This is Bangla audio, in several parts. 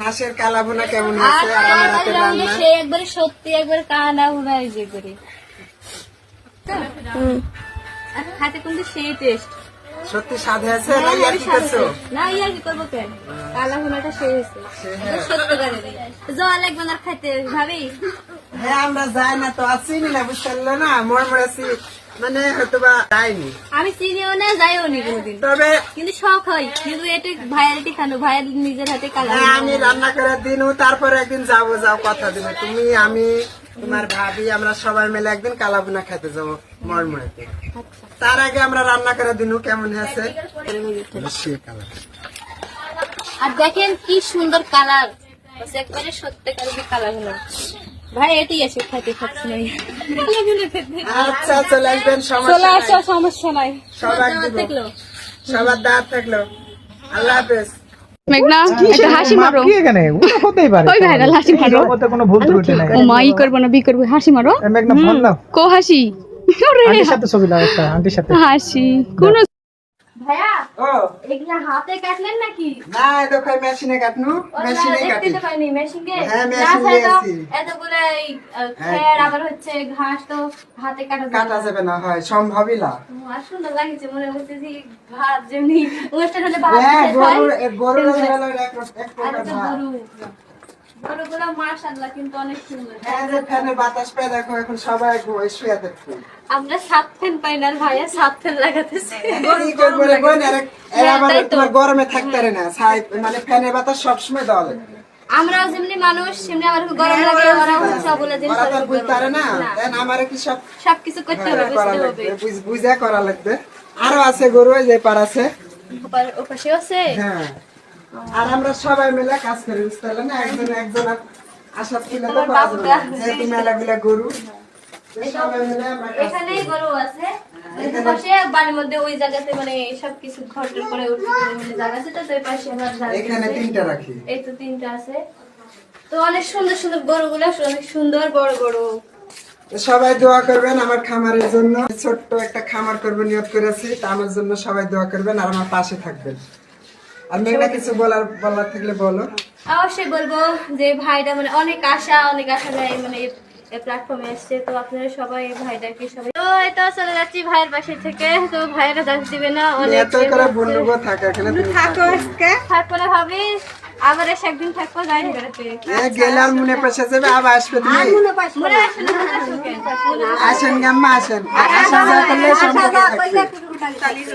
হাঁসের কালা ভুনা কেমন হয়েছে? আর আমার হাতের রান্না? সে একবারে সত্যি একবারে কানা উনা যে করে। আর খাতে কিন্তু সেই টেস্ট সত্যি স্বাদ হয়েছে না ইয়ার কি করছ? না ইয়া কি করব কেন? কালা ভুনাটা সেই হয়েছে। সত্যিকারের জল একবার আর খাইতে ভাবি। হ্যাঁ আমরা যাই না তো আছি না বুঝতে পারলে না? মরে মরেছি মানে হয়তো বা যাইনি আমি চিনিও না যাইও নি কোনোদিন। তবে কিন্তু শখ হয়। কিন্তু এটা ভাইয়ালিটি খানো। ভাইয়াল নিজের হাতে কালা হ্যাঁ, আমি রান্না করার দিনও তারপরে একদিন যাব যাও কথা দিবে। তুমি আমি তোমার ভাবি আমরা সবাই মিলে একদিন কালাবুনা খেতে যাব মরমরেতে তার আগে আমরা রান্না করার দিনও কেমন আছে আর দেখেন কি সুন্দর কালার। একবারে সত্যিকারের কালার হলো ভাই এটি এসে খাইতে খাচ্ছি না। আচ্ছা চলে আসবেন চলে আসো সমস্যা নাই। সবার দিব সবার দাঁত থাকল। আল্লাহ হাফেজ। মেঘনা একটা হাসি মারো। কি এখানে? ওটা হতেই পারে। ওই ভাইরাল হাসি মারো। এর কোনো ভুল ত্রুটি নাই। ও মা ই করব না বি করব হাসি মারো। এ মেঘনা ফোন দাও। কো হাসি? ওরে, আন্টির সাথে ছবি একটা আন্টির সাথে। হাসি কোন ভাইয়া ও। এগুলা হাতে কাটলেন নাকি? না এই তো মেশিনে কাটনু মেশিনে কাটি। দেখতে পাইনি মেশিনকে হ্যাঁ, মেশিন। এতগুলো এই, খের আবার হচ্ছে ঘাস তো হাতে কাটা কাটা যাবে না হয় সম্ভবই না। সুন্দর লাগছে মনে হচ্ছে যে ভাত যেমনি অনুষ্ঠান হলে ভাত হ্যাঁ গরুর গরুর এক এক প্রকার ভাত। গরু মাশাআল্লাহ কিন্তু অনেক সুন্দর। হ্যাঁ যে ফ্যানে বাতাস পেয়ে দেখো এখন সবাই ঘুমায় শুয়ে থাকছে আমরা সাত ফ্যান পাই না ভাইয়া সাত ফ্যান লাগাতেছে। কি করব রে বোন এর এর হ্যাঁ। তোমার গরমে থাকতে পারে না। মানে ফ্যানের বাতাস সবসময় দেওয়া আমরাও যেমনি মানুষ সেমনি আমার গরম লাগে হচ্ছে বলে পারে না। দেন আমারে কি সব সবকিছু করতে হবে বুঝতে হবে। বুঝ- বুঝা করা লাগবে। আরও আছে গরু যে পার আছে। ওপাশে আছে? হ্যাঁ। আর আমরা সবাই মিলে কাজ করি বুঝতে না একজন একজন আশা তুলে তো পাওয়া যাবে যেহেতু মেলাগুলা গরু সবাই মিলে আমরা কাজ এখানেই গরু আছে। পাশে বাড়ির মধ্যে ওই জায়গাতে মানে সবকিছু ঘর করে উঠতে জায়গা আছে তো তো পাশে আমার এখানে তিনটা রাখি। এই তো তিনটা আছে। তো অনেক সুন্দর সুন্দর গরুগুলো অনেক সুন্দর বড় বড় সবাই দোয়া করবেন আমার খামারের জন্য। ছোট্ট একটা খামার করব নিয়োগ করেছি। তা আমার জন্য সবাই দোয়া করবেন আর আমার পাশে থাকবেন। মেঘনা কিছু বলার বলার থাকলে বলো। অবশ্যই বলব যে ভাইটা মানে অনেক আশা অনেক আশা নেয় মানে প্ল্যাটফর্মে এসছে। তো আপনারা সবাই ভাইটাকে সবাই তো চলে যাচ্ছি ভাইয়ের পাশে থেকে। তো ভাইয়েরা যাচ্ছে দিবে না অনেক এত করে বন্ধুগো থাকে এখানে তুমি থাকো না ভাবি। আবার এসে একদিন থাকব যাই বেড়াতে গেলে আর মনে পেশে যাবে আবার আসবে তুমি। মনে আসে মনে আসে কেন? আসেন গাম্মা আসেন। আসা করলে সম্পর্ক থাকবে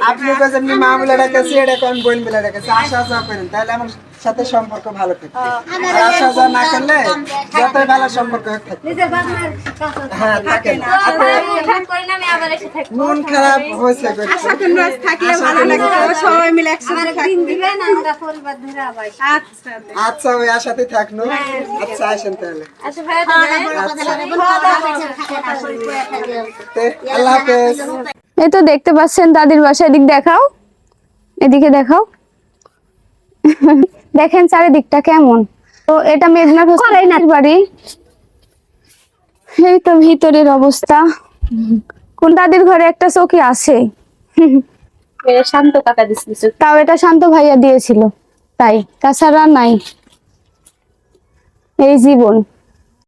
আপনি তো যেমনি মা বলে রেখেছি এটা আমি বোন বলে রেখেছি? আসা যাওয়া করেন তাহলে আমার সাথে সম্পর্ক ভালো থাকবে। আর আসা যাওয়া না করলে যতই ভালো সম্পর্ক হ্যাঁ থাকেন মন খারাপ হয়েছে সবাই মিলে একসাথে আচ্ছা আচ্ছা ওই আশাতে থাকল। আচ্ছা আসেন তাহলে। আচ্ছা আল্লাহ হাফেজ। এই তো দেখতে পাচ্ছেন দাদির বাসা এদিক দেখাও। এদিকে দেখাও। দেখেন চারিদিকটা কেমন। তো এটা মেদিনা হোসেন বাড়ি। এই তো ভিতরের অবস্থা। কোন দাদির ঘরে একটা চৌকি আছে? শান্ত কাকা দিচ্ছে তাও এটা শান্ত ভাইয়া দিয়েছিল। তাই তাছাড়া নাই। এই জীবন।